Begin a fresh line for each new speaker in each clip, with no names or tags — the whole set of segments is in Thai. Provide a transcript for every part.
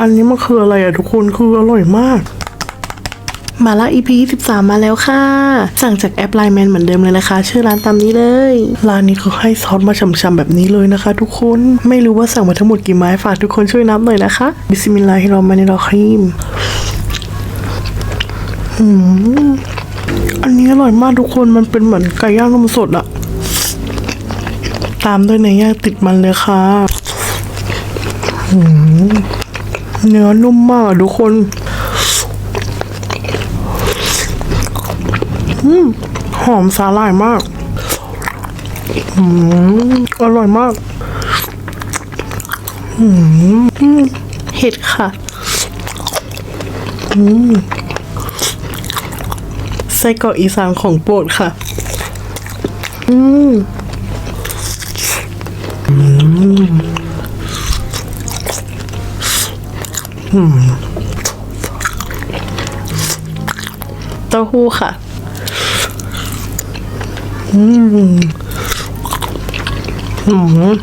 อันนี้มันคืออะไรอะทุกคนคืออร่อยมากมาละ EP 13 มาแล้วค่ะ สั่งจากแอปไลน์แมนเหมือนเดิมเลยนะคะ ชื่อร้านตามนี้เลย ร้านนี้เขาให้ซอสมาฉ่ำๆแบบนี้เลยนะคะ ทุกคน ไม่รู้ว่าสั่งมาทั้งหมดกี่ไม้ฝากทุกคนช่วยนับหน่อยนะคะบิสมิลลาฮิรเราะห์มานิรเราะฮีมอืมอันนี้อร่อยมากทุกคนมันเป็นเหมือนไก่ย่างนมสดอะตามด้วยเนื้อย่างติดมันเลยค่ะอืม เนื้อนุ่มมากทุกคนหอมสาหร่ายมากอร่อยมากเห็ดค่ะไส้กรอกอีสานของโปรดค่ะ อืม เต้าหู้ค่ะ อืมอืม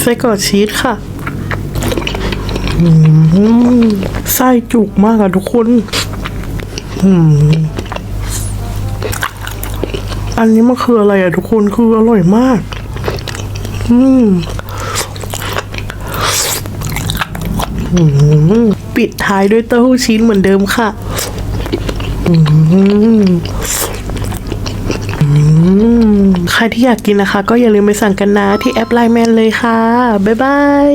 ไส้กรอกชีสค่ะอืมไส้จุกมากอะทุกคนอืมอันนี้มันคืออะไรอะทุกคนคืออร่อยมาก อืม อืม ปิดท้ายด้วยเต้าหู้ชิ้นเหมือนเดิมค่ะใครที่อยากกินนะคะ ก็อย่าลืมไปสั่งกันนะที่แอปไลน์แมนเลยค่ะ บ๊ายบาย